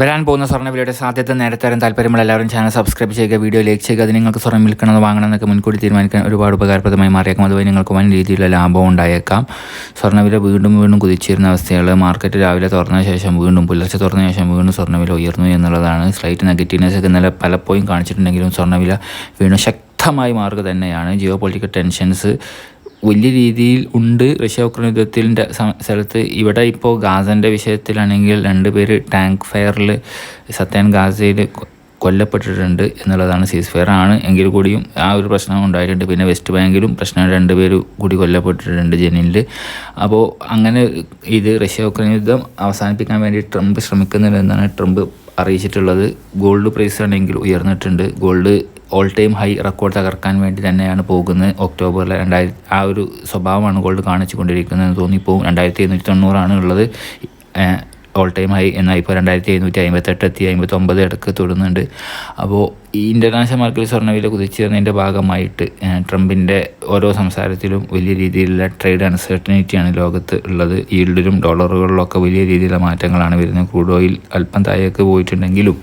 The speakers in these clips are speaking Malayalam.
വരാൻ പോകുന്ന സ്വർണവിലയുടെ സാധ്യത നേരത്തെ താല്പര്യമുള്ള എല്ലാവരും ചാനൽ സബ്സ്ക്രൈബ് ചെയ്യുക വീഡിയോ ലൈക്ക് ചെയ്യുക അത് നിങ്ങൾക്ക് സ്വർണം വിൽക്കണമെന്ന് വാങ്ങണമെന്നൊക്കെ മുൻകൂട്ടി തീരുമാനിക്കാൻ ഒരുപാട് ഉപകാരപ്രദമായി മാറിയേക്കും. അതുവഴി നിങ്ങൾക്ക് വൻ രീതിയിലുള്ള ലാഭം ഉണ്ടായേക്കാം. സ്വർണവില വീണ്ടും വീണ്ടും കുതിച്ചിരുന്ന അവസ്ഥകൾ മാർക്കറ്റ് രാവിലെ തുറന്ന ശേഷം വീണ്ടും പുലർച്ചെ തുറന്ന ശേഷം വീണ്ടും സ്വർണവില ഉയർന്നു എന്നുള്ളതാണ്. സ്ലൈറ്റ് നെഗറ്റീവ്നെസ് ഒക്കെ ഇന്നലെ പലപ്പോഴും കാണിച്ചിട്ടുണ്ടെങ്കിലും സ്വർണവില വീണ്ടും ശക്തമായി മാറുക തന്നെയാണ്. ജിയോ പൊളിറ്റിക്കൽ ടെൻഷൻസ് വലിയ രീതിയിൽ ഉണ്ട്. റഷ്യ ഉക്രൈൻ യുദ്ധത്തിന്റെ സ്ഥലത്ത് ഇവിടെ ഇപ്പോൾ ഗാസന്റെ വിഷയത്തിലാണെങ്കിൽ രണ്ട് പേര് ടാങ്ക് ഫയറിൽ സത്യൻ ഗാസയിൽ കൊല്ലപ്പെട്ടിട്ടുണ്ട് എന്നുള്ളതാണ് സീസ് ഫയർ ആണ്. എങ്കിൽ കൂടിയും ആ ഒരു പ്രശ്നം ഉണ്ടായിട്ടുണ്ട്. പിന്നെ വെസ്റ്റ് ബാങ്കിലും പ്രശ്നം രണ്ട് പേര് കൂടി കൊല്ലപ്പെട്ടിട്ടുണ്ട് ജനീനിൽ അപ്പോൾ അങ്ങനെ ഇത് റഷ്യ ഉക്രൈൻ യുദ്ധം അവസാനിപ്പിക്കാൻ വേണ്ടി ട്രംപ് ശ്രമിക്കുന്നുണ്ടെന്നാണ് ട്രംപ് അറിയിച്ചിട്ടുള്ളത്. ഗോൾഡ് പ്രൈസ് ആണെങ്കിൽ ഉയർന്നിട്ടുണ്ട്. Gold all time high record തകർക്കാൻ വേണ്ടി തന്നെയാണ് പോകുന്നത്. ഒക്ടോബറിൽ രണ്ടായിരത്തി ആ ഒരു സ്വഭാവമാണ് ഗോൾഡ് കാണിച്ചു കൊണ്ടിരിക്കുന്നതെന്ന് തോന്നിപ്പോവും രണ്ടായിരത്തി എഴുന്നൂറ്റി തൊണ്ണൂറാണ് ഉള്ളത് ഓൾ ടൈം ഹൈ എന്നാൽ ഇപ്പോൾ രണ്ടായിരത്തി എഴുന്നൂറ്റി അമ്പത്തെട്ട് എത്തി അമ്പത്തൊമ്പത് ഇടയ്ക്ക് തൊടുന്നുണ്ട്. അപ്പോൾ ഈ ഇന്റർനാഷണൽ മാർക്കറ്റിൽ സ്വർണവില കുതിച്ചിരുന്നതിന്റെ ഭാഗമായിട്ട് ട്രംപിന്റെ ഓരോ സംസാരത്തിലും വലിയ രീതിയിലുള്ള ട്രേഡ് അൺസർട്ടനിറ്റിയാണ് ലോകത്ത് ഉള്ളത്. ഈൽഡിലും ഡോളറുകളിലൊക്കെ വലിയ രീതിയിലുള്ള മാറ്റങ്ങളാണ് വരുന്നത്. ക്രൂഡ് ഓയിൽ അല്പം താഴേക്ക് പോയിട്ടുണ്ടെങ്കിലും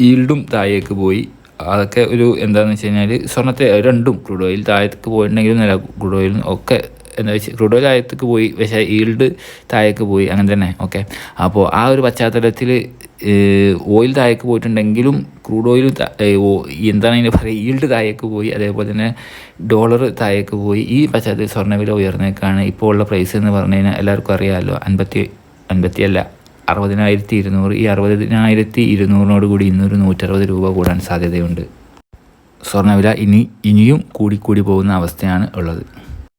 ഈൽഡും താഴേക്ക് പോയി. അതൊക്കെ ഒരു എന്താണെന്ന് വെച്ച് കഴിഞ്ഞാൽ സ്വർണത്തെ രണ്ടും ക്രൂഡ് ഓയിൽ താഴത്തേക്ക് പോയിട്ടുണ്ടെങ്കിലും നില ക്രൂഡ് ഓയിൽ ഒക്കെ എന്താ വെച്ചാൽ ക്രൂഡ് ഓയിൽ താഴത്തേക്ക് പോയി പക്ഷേ ഈൽഡ് താഴേക്ക് പോയി അങ്ങനെ തന്നെ ഓക്കെ അപ്പോൾ ആ ഒരു പശ്ചാത്തലത്തിൽ ഓയിൽ താഴേക്ക് പോയിട്ടുണ്ടെങ്കിലും ക്രൂഡ് ഓയിൽ എന്താണ് അതിന് പറയുക ഈൽഡ് താഴേക്ക് പോയി അതേപോലെ തന്നെ ഡോളർ താഴേക്ക് പോയി ഈ പശ്ചാത്തലത്തിൽ സ്വർണവില ഉയർന്നേക്കാണ്. ഇപ്പോൾ ഉള്ള പ്രൈസ് എന്ന് പറഞ്ഞു കഴിഞ്ഞാൽ എല്ലാവർക്കും അറിയാമല്ലോ അൻപത്തി അൻപത്തിയല്ല അറുപതിനായിരത്തി ഇരുന്നൂറ് ഈ അറുപതിനായിരത്തി ഇരുന്നൂറിനോട് കൂടി ഇന്നൊരു നൂറ്ററുപത് രൂപ കൂടാൻ സാധ്യതയുണ്ട്. സ്വർണവില ഇനി ഇനിയും കൂടിക്കൂടി പോകുന്ന അവസ്ഥയാണ് ഉള്ളത്.